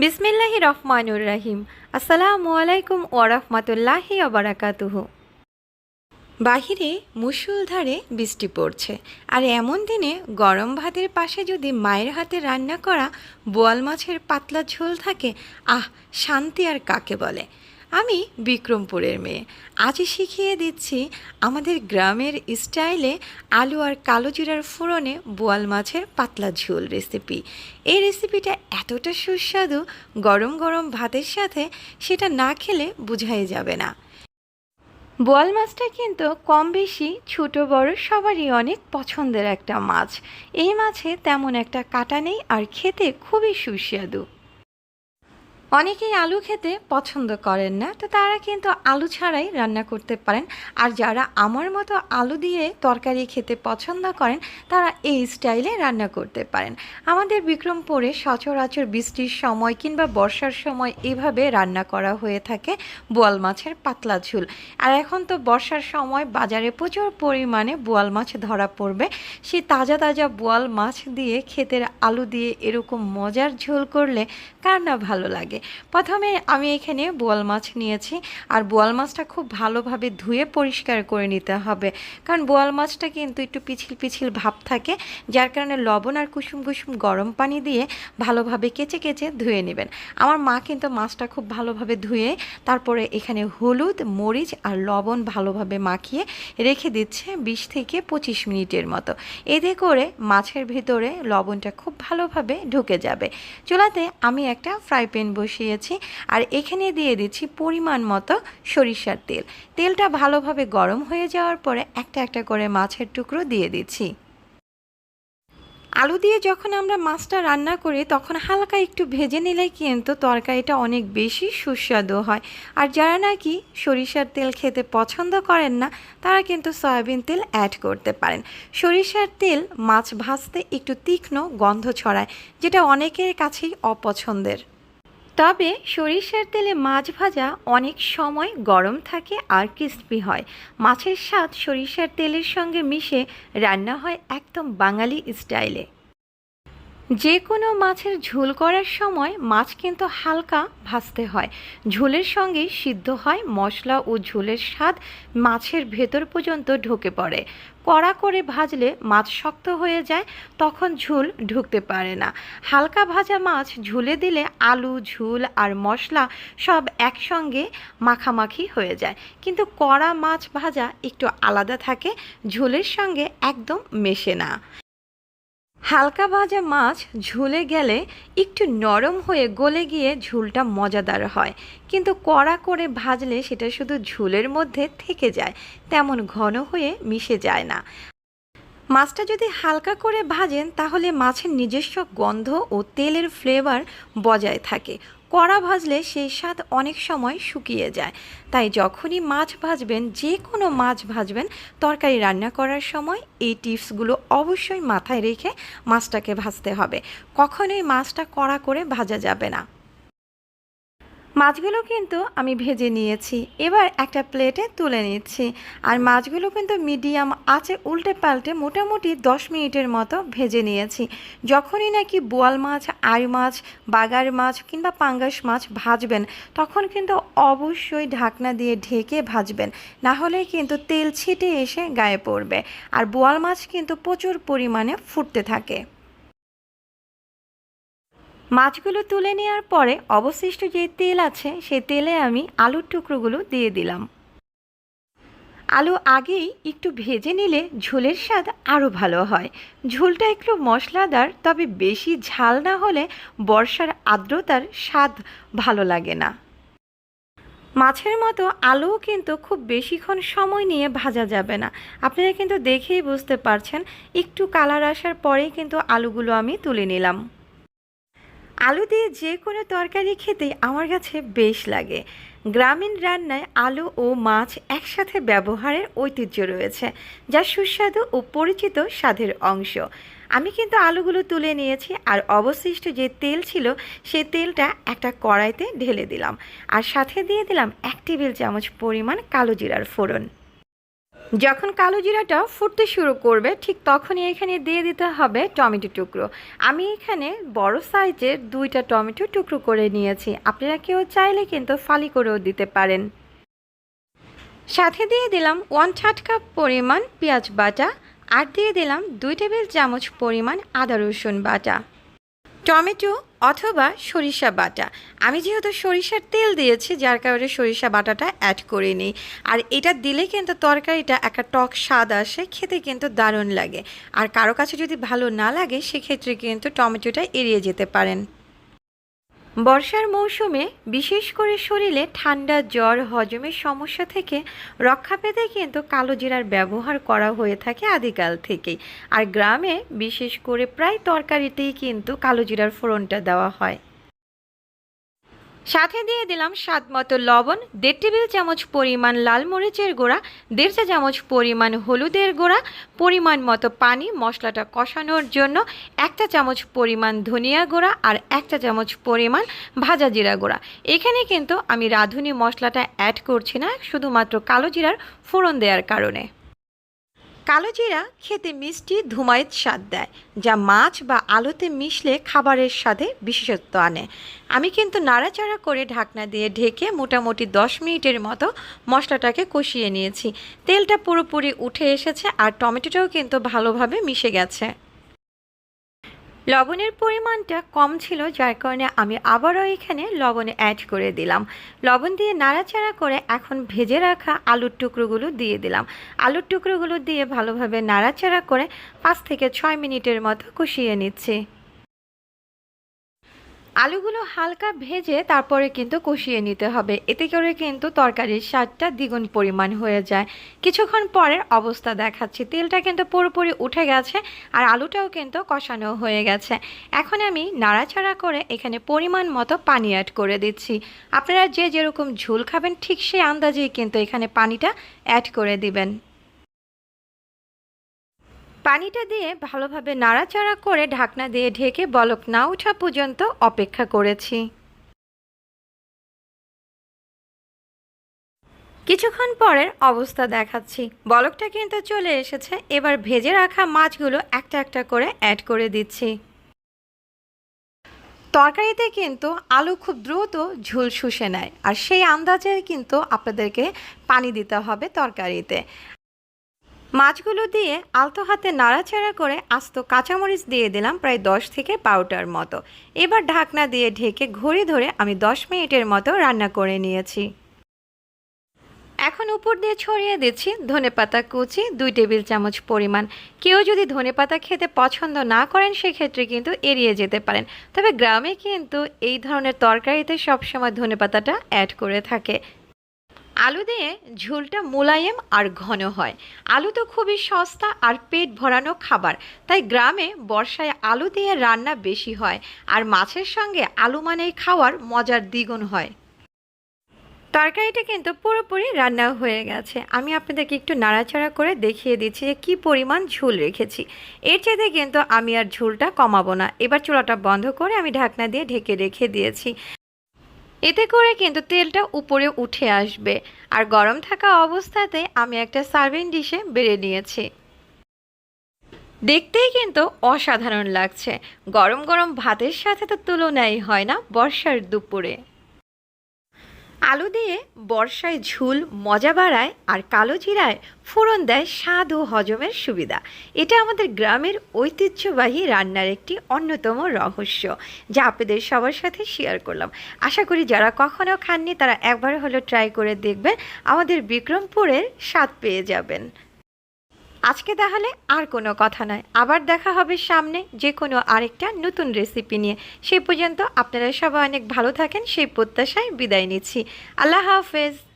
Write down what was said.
বিসমিল্লাহি রহমানুর রাহিম। আসসালামু আলাইকুম ওরহমতুল্লাহি অবরাকাতুহ বাহিরে মুষলধারে বৃষ্টি পড়ছে। আর এমন দিনে গরম ভাতের পাশে যদি মায়ের হাতে রান্না করা বোয়াল মাছের পাতলা ঝোল থাকে, আহ, শান্তি আর কাকে বলে? আমি বিক্রমপুরের মেয়ে। আজ শিখিয়ে দিচ্ছি আমাদের গ্রামের স্টাইলে আলু আর কালো জিরার ফোড়নে বোয়াল মাছের পাতলা ঝোল রেসিপি। এই রেসিপিটা এতটা সুস্বাদু গরম গরম ভাতের সাথে সেটা না খেলে বোঝাই যাবে না। বোয়াল মাছটা কিন্তু কম বেশি ছোট বড় সবারই অনেক পছন্দের একটা মাছ। এই মাছে তেমন একটা কাটা নেই আর খেতে খুবই সুস্বাদু। অনেকেই আলু খেতে পছন্দ করেন না, তো তারা কিন্তু আলু ছাড়াই রান্না করতে পারেন। আর যারা আমার মতো আলু দিয়ে তরকারি খেতে পছন্দ করেন, তারা এই স্টাইলে রান্না করতে পারেন। আমাদের বিক্রমপুরে সচরাচর বৃষ্টির সময় কিংবা বর্ষার সময় এভাবে রান্না করা হয়ে থাকে, বোয়াল মাছের পাতলা ঝোল। আর এখন তো বর্ষার সময় বাজারে প্রচুর পরিমাণে বোয়াল মাছ ধরা পড়বে। সেই তাজা তাজা বোয়াল মাছ দিয়ে, ক্ষেতের আলু দিয়ে এরকম মজার ঝোল করলে কার না ভালো লাগে? প্রথমে আমি এখানে বোয়াল মাছ নিয়েছি, আর বোয়াল মাছটা খুব ভালোভাবে ধুয়ে পরিষ্কার করে নিতে হবে। কারণ বোয়াল মাছটা কিন্তু একটু পিছিল পিছিল ভাব থাকে, যার কারণে লবণ আর কুসুম কুসুম গরম পানি দিয়ে ভালোভাবে কেচে কেচে ধুয়ে নেবেন। আমার মা কিন্তু মাছটা খুব ভালোভাবে ধুয়ে তারপরে এখানে হলুদ, মরিচ আর লবণ ভালোভাবে মাখিয়ে রেখে দিচ্ছে বিশ থেকে পঁচিশ মিনিটের মতো। এতে করে মাছের ভিতরে লবণটা খুব ভালোভাবে ঢুকে যাবে। চুলাতে আমি একটা ফ্রাই প্যান বসিয়েছি আর এখানে দিয়ে দিচ্ছি পরিমাণ মতো সরিষার তেল। তেলটা ভালোভাবে গরম হয়ে যাওয়ার পরে একটা একটা করে মাছের টুকরো দিয়ে দিচ্ছি। আলু দিয়ে যখন আমরা মাছটা রান্না করি, তখন হালকা একটু ভেজে নিলে কিন্তু তরকারিটা অনেক বেশি সুস্বাদু হয়। আর যারা নাকি সরিষার তেল খেতে পছন্দ করেন না, তারা কিন্তু সয়াবিন তেল অ্যাড করতে পারেন। সরিষার তেল মাছ ভাজতে একটু তীক্ষ্ণ গন্ধ ছড়ায়, যেটা অনেকের কাছেই অপছন্দের। তবে সরিষার তেলে মাছ ভাজা অনেক সময় গরম থাকে আর ক্রিস্পি হয়। মাছের স্বাদ সরিষার তেলের সঙ্গে মিশে রান্না হয় একদম বাঙালি স্টাইলে। যে কোনো মাছের ঝোল করার সময় মাছ কিন্তু হালকা ভাজতে হয়। ঝোলের সঙ্গে সিদ্ধ হয় মশলা ও ঝোলের স্বাদ মাছের ভেতর পর্যন্ত ঢুকে পড়ে। কড়া করে ভাজলে মাছ শক্ত হয়ে যায়, তখন ঝোল ঢুকতে পারে না। হালকা ভাজা মাছ ঝুলে দিলে আলু, ঝোল আর মশলা সব একসঙ্গে মাখামাখি হয়ে যায়। কিন্তু কড়া মাছ ভাজা একটু আলাদা থাকে, ঝোলের সঙ্গে একদম মেশে না। হালকা ভাজা মাছ ঝুলে গেলে একটু নরম হয়ে গলে গিয়ে ঝুলটা মজাদার হয়। কিন্তু কড়া করে ভাজলে সেটা শুধু ঝুলের মধ্যে থেকে যায়, তেমন ঘন হয়ে মিশে যায় না। মাছটা যদি হালকা করে ভাজেন, তাহলে মাছের নিজস্ব গন্ধ ও তেলের ফ্লেভার বজায় থাকে। কড়া ভাজলে সেই স্বাদ অনেক সময় শুকিয়ে যায়। তাই যখনই মাছ ভাজবেন যে কোনো মাছ ভাজবেন, তরকারি রান্না করার সময় এই টিপসগুলো অবশ্যই মাথায় রেখে মাছটাকে ভাজতে হবে। কখনোই মাছটা কড়া করে ভাজা যাবে না। মাছগুলো কিন্তু আমি ভেজে নিয়েছি। এবার একটা প্লেটে তুলে নিচ্ছি। আর মাছগুলো কিন্তু মিডিয়াম আছে উল্টে পাল্টে মোটামুটি দশ মিনিটের মতো ভেজে নিয়েছি। যখনই নাকি বোয়াল মাছ, আই মাছ, বাগার মাছ কিংবা পাঙ্গাস মাছ ভাজবেন, তখন কিন্তু অবশ্যই ঢাকনা দিয়ে ঢেকে ভাজবেন। না হলে কিন্তু তেল ছিটে এসে গায়ে পড়বে। আর বোয়াল মাছ কিন্তু প্রচুর পরিমাণে ফুটতে থাকে। মাছগুলো তুলে নেওয়ার পরে অবশিষ্ট যে তেল আছে, সে তেলে আমি আলুর টুকরোগুলো দিয়ে দিলাম। আলু আগেই একটু ভেজে নিলে ঝোলের স্বাদ আরও ভালো হয়। ঝোলটা একটু মশলাদার, তবে বেশি ঝাল না হলে বর্ষার আর্দ্রতার স্বাদ ভালো লাগে না। মাছের মতো আলুও কিন্তু খুব বেশিক্ষণ সময় নিয়ে ভাজা যাবে না। আপনারা কিন্তু দেখেই বুঝতে পারছেন, একটু কালার আসার পরেই কিন্তু আলুগুলো আমি তুলে নিলাম। আলু দিয়ে যে কোনো তরকারি খেতে আমার কাছে বেশ লাগে। গ্রামীণ রান্নায় আলু ও মাছ একসাথে ব্যবহারের ঐতিহ্য রয়েছে, যা সুস্বাদু ও পরিচিত স্বাদের অংশ। আমি কিন্তু আলুগুলো তুলে নিয়েছি আর অবশিষ্ট যে তেল ছিল সেই তেলটা একটা কড়াইতে ঢেলে দিলাম। আর সাথে দিয়ে দিলাম এক টেবিল চামচ পরিমাণ কালো জিরার ফোড়ন। যখন কালো জিরাটা ফুটতে শুরু করবে, ঠিক তখনই এখানে দিয়ে দিতে হবে টমেটো টুকরো। আমি এখানে বড় সাইজের দুইটা টমেটো টুকরো করে নিয়েছি। আপনারা কেউ চাইলে কিন্তু ফালি করেও দিতে পারেন। সাথে দিয়ে দিলাম ওয়ান থার্ড কাপ পরিমাণ পেঁয়াজ বাটা, আর দিয়ে দিলাম দুই টেবিল চামচ পরিমাণ আদা রসুন বাটা। টমেটো অথবা সরিষা বাটা। আমি যেহেতু সরিষার তেল দিয়েছি, যার কারণে সরিষা বাটাটা অ্যাড করে নিই আর এটা দিলে কিন্তু তরকারিটা একটা টক স্বাদ আসে, খেতে কিন্তু দারুণ লাগে। আর কারও কাছে যদি ভালো না লাগে, সেক্ষেত্রে কিন্তু টমেটোটা এড়িয়ে যেতে পারেন। বর্ষার মৌসুমে বিশেষ করে শরীরে ঠান্ডা, জ্বর, হজমের সমস্যা থেকে রক্ষা পেতে কিন্তু কালো জিরার ব্যবহার করা হয়ে থাকে আদিকাল থেকেই। আর গ্রামে বিশেষ করে প্রায় তরকারিতেই কিন্তু কালো জিরার ফোড়নটা দেওয়া হয়। সাথে দিয়ে দিলাম স্বাদ মতো লবণ, দেড় টেবিল চামচ পরিমাণ লাল মরিচের গুঁড়া, দেড় চা চামচ পরিমাণ হলুদের গুঁড়া, পরিমাণ মতো পানি, মশলাটা কষানোর জন্য একটা চামচ পরিমাণ ধনিয়া গুঁড়া আর একটা চামচ পরিমাণ ভাজা জিরা গুঁড়া। এখানে কিন্তু আমি রাঁধুনি মশলাটা অ্যাড করছি না, শুধুমাত্র কালো জিরার ফোড়ন দেওয়ার কারণে। কালো জিরা খেতে মিষ্টি ধুমায়ের স্বাদ দেয়, যা মাছ বা আলুতে মিশলে খাবারের স্বাদে বিশেষত্ব আনে। আমি কিন্তু নাড়াচাড়া করে ঢাকনা দিয়ে ঢেকে মোটামুটি দশ মিনিটের মতো মশলাটাকে কষিয়ে নিয়েছি। তেলটা পুরোপুরি উঠে এসেছে আর টমেটোটাও কিন্তু ভালোভাবে মিশে গেছে। লবণের পরিমাণটা কম ছিল, যার কারণে আমি আবারও এখানে লবণ অ্যাড করে দিলাম। লবণ দিয়ে নাড়াচাড়া করে এখন ভেজে রাখা আলুর টুকরোগুলো দিয়ে দিলাম। আলুর টুকরোগুলো দিয়ে ভালোভাবে নাড়াচাড়া করে পাঁচ থেকে ছয় মিনিটের মতো কষিয়ে নিচ্ছি। আলুগুলো হালকা ভেজে তারপরে কিন্তু কষিয়ে নিতে হবে। এতে করে কিন্তু তরকারির স্বাদটা দ্বিগুণ পরিমাণ হয়ে যায়। কিছুক্ষণ পরের অবস্থা দেখাচ্ছি। তেলটা কিন্তু পুরোপুরি উঠে গেছে আর আলুটাও কিন্তু কষানো হয়ে গেছে। এখন আমি নাড়াচাড়া করে এখানে পরিমাণ মতো পানি অ্যাড করে দিচ্ছি। আপনারা যে যেরকম ঝোল খাবেন ঠিক সেই আন্দাজেই কিন্তু এখানে পানিটা অ্যাড করে দিবেন। পানিটা দিয়ে ভালোভাবে নাড়াচাড়া করে ঢাকনা দিয়ে ঢেকে বলক না ওঠা পর্যন্ত অপেক্ষা করেছি। কিছুক্ষণ পরের অবস্থা দেখাচ্ছি। বলকটা কিন্তু চলে এসেছে। এবার ভেজে রাখা মাছগুলো একটা একটা করে অ্যাড করে দিচ্ছি। তরকারিতে কিন্তু আলু খুব দ্রুত ঝুল শুষে নেয়। আর সেই আন্দাজে কিন্তু আপনাদেরকে পানি দিতে হবে তরকারিতে। মাছগুলো দিয়ে আলতো হাতে নাড়াচাড়া করে আস্ত কাঁচামরিচ দিয়ে দিলাম প্রায় দশ থেকে বারোটার মতো। এবার ঢাকনা দিয়ে ঢেকে ঘড়ি ধরে আমি দশ মিনিটের মতো রান্না করে নিয়েছি। এখন উপর দিয়ে ছড়িয়ে দিচ্ছি ধনেপাতা কুচি, দুই টেবিল চামচ পরিমাণ। কেউ যদি ধনেপাতা খেতে পছন্দ না করেন, সেক্ষেত্রে কিন্তু এড়িয়ে যেতে পারেন। তবে গ্রামে কিন্তু এই ধরনের তরকারিতে সবসময় ধনেপাতাটা অ্যাড করে থাকে। আলু দিয়ে ঝোলটা মোলায়েম আর ঘন হয়। আলু তো খুবই সস্তা আর পেট ভরানো খাবার, তাই গ্রামে বর্ষায় আলু দিয়ে রান্না বেশি হয় আর মাছের সঙ্গে আলু মানেই খাওয়ার মজার দ্বিগুণ হয়। তরকারিটা কিন্তু পুরোপুরি রান্না হয়ে গেছে। আমি আপনাদেরকে একটু নাড়াচাড়া করে দেখিয়ে দিচ্ছি যে কী পরিমাণ ঝোল রেখেছি। এর চাইতে কিন্তু আমি আর ঝোলটা কমাবো না। এবার চুলাটা বন্ধ করে আমি ঢাকনা দিয়ে ঢেকে রেখে দিয়েছি। এতে করে কিন্তু তেলটা উপরে উঠে আসবে। আর গরম থাকা অবস্থাতে আমি একটা সার্ভিং ডিশে বেড়ে নিয়েছি। দেখতেই কিন্তু অসাধারণ লাগছে। গরম গরম ভাতের সাথে তো তুলনাই হয় না বর্ষার দুপুরে। আলু দিয়ে বর্ষায় ঝুল, মজা বাড়ায় আর কালো জিরায় ফোড়ন দেয় স্বাদ ও হজমের সুবিধা। এটা আমাদের গ্রামের ঐতিহ্যবাহী রান্নার একটি অন্যতম রহস্য, যা আপনাদের সবার সাথে শেয়ার করলাম। আশা করি যারা কখনো খাননি, তারা একবার হলো ট্রাই করে দেখবেন। আমাদের বিক্রমপুরের স্বাদ পেয়ে যাবেন। আজকে তাহলে আর কোনো কথা নয়। আবার দেখা হবে সামনে যে কোনো আরেকটা নতুন রেসিপি নিয়ে। সেই পর্যন্ত আপনারা সবাই অনেক ভালো থাকেন, সেই প্রত্যাশায় বিদায় নিচ্ছি। আল্লাহ হাফেজ।